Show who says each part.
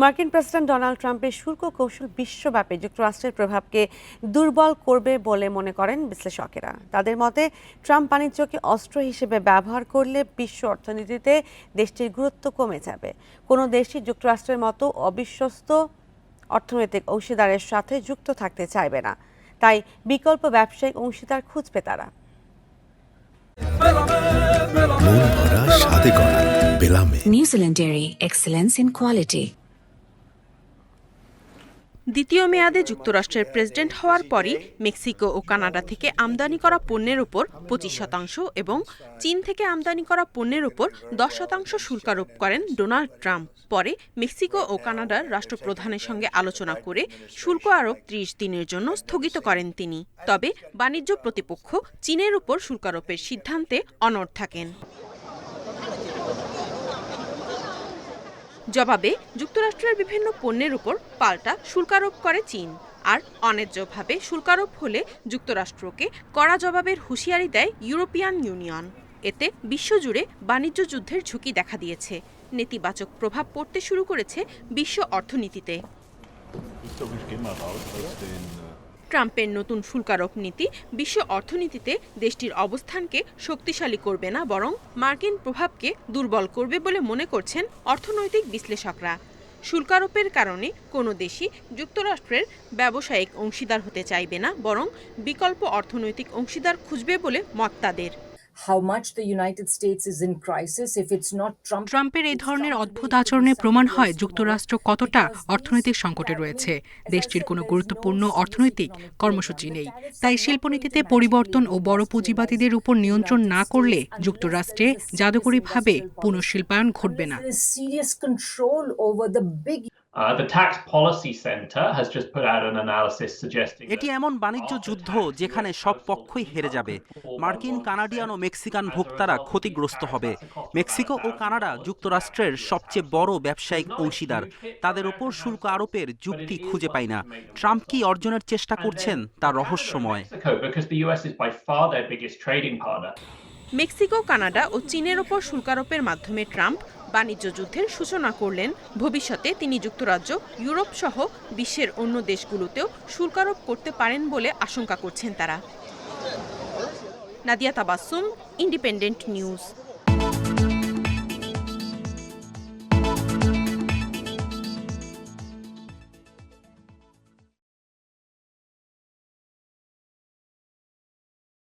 Speaker 1: মার্কিন president Donald ট্রাম্পের শুল্ক কৌশল বিশ্বব্যাপী যুক্তরাষ্ট্রের প্রভাবকে দুর্বল করবে বলে মনে করেন বিশ্লেষকেরা। তাদের মতে ট্রাম্প বাণিজ্যকে অস্ত্র হিসেবে ব্যবহার করলে বিশ্ব অর্থনীতিতে দেশটির গুরুত্ব কমে যাবে। কোনো দেশই যুক্তরাষ্ট্রের মতো অবিশ্বস্ত অর্থনৈতিক অংশীদারের সাথে যুক্ত থাকতে চাইবে না। তাই বিকল্প ব্যবসায়িক অংশীদার খুঁজবে তারা।
Speaker 2: মন এক্সেলেন্স ইন করা
Speaker 3: দ্বিতীয় মেয়াদে যুক্তরাষ্ট্রের প্রেসিডেন্ট হওয়ার পরই মেক্সিকো ও কানাডা থেকে আমদানি করা পণ্যের উপর পঁচিশ শতাংশ এবং চীন থেকে আমদানি করা পণ্যের উপর দশ শতাংশ শুল্ক আরোপ করেন ডোনাল্ড ট্রাম্প। পরে মেক্সিকো ও কানাডার রাষ্ট্রপ্রধানের সঙ্গে আলোচনা করে শুল্ক আরোপ ত্রিশ দিনের জন্য স্থগিত করেন তিনি। তবে বাণিজ্য প্রতিপক্ষ চীনের উপর শুল্কারোপের সিদ্ধান্তে অনড় থাকেন। জবাবে যুক্তরাষ্ট্রের বিভিন্ন পণ্যের উপর পাল্টা শুল্কারোপ করে চীন। আর অন্যায্যভাবে শুল্কারোপ হলে যুক্তরাষ্ট্রকে কড়া জবাবের হুঁশিয়ারি দেয় ইউরোপিয়ান ইউনিয়ন। এতে বিশ্বজুড়ে বাণিজ্য যুদ্ধের ঝুঁকি দেখা দিয়েছে। নেতিবাচক প্রভাব পড়তে শুরু করেছে বিশ্ব অর্থনীতিতে। ট্রাম্পের নতুন শুল্কারোপ নীতি বিশ্ব অর্থনীতিতে দেশটির অবস্থানকে শক্তিশালী করবে না, বরং মার্কিন প্রভাবকে দুর্বল করবে বলে মনে করছেন অর্থনৈতিক বিশ্লেষকরা। শুল্কারোপের কারণে কোনো দেশই যুক্তরাষ্ট্রের ব্যবসায়িক অংশীদার হতে চাইবে না, বরং বিকল্প অর্থনৈতিক অংশীদার খুঁজবে বলে মত তাদের।
Speaker 4: How much the United States is in crisis. If it's not Trump.
Speaker 5: ট্রাম্পের এই ধরনের অদ্ভুত আচরণে প্রমাণ হয় যুক্তরাষ্ট্র কতটা অর্থনৈতিক সংকটে রয়েছে। দেশটির কোনো গুরুত্বপূর্ণ অর্থনৈতিক কর্মসূচি নেই। তাই শিল্পনীতিতে পরিবর্তন ও বড় পুঁজিবাদীদের উপর নিয়ন্ত্রণ না করলে যুক্তরাষ্ট্রে জাদুকরীভাবে পুনঃশিল্পায়ন ঘটবে না।
Speaker 4: The
Speaker 6: Uh, the Tax Policy Centre has just put out an analysis suggesting
Speaker 7: এটি এমন বাণিজ্য যুদ্ধ যেখানে সব পক্ষই হেরে যাবে। মার্কিন কানাডিয়ান ও মেক্সিকান ভোক্তারা ক্ষতিগ্রস্ত হবে। মেক্সিকো ও কানাডা যুক্তরাষ্ট্রের সবচেয়ে বড় ব্যবসায়িক অংশীদার। তাদের ওপর শুল্ক আরোপের যুক্তি খুঁজে পায় না। ট্রাম্প কি অর্জনের চেষ্টা করছেন তা রহস্যময়.
Speaker 3: মেক্সিকো কানাডা ও চীনের ওপর শুল্কারোপের মাধ্যমে ট্রাম্প বাণিজ্য যুদ্ধের সূচনা করলেন। ভবিষ্যতে তিনি যুক্তরাজ্য, ইউরোপ সহ বিশ্বের অন্য দেশগুলোতেও শুল্কারোপ করতে পারেন বলে আশঙ্কা করছেন তারা। নাদিয়া তাবাসুম, ইন্ডিপেন্ডেন্ট নিউজ।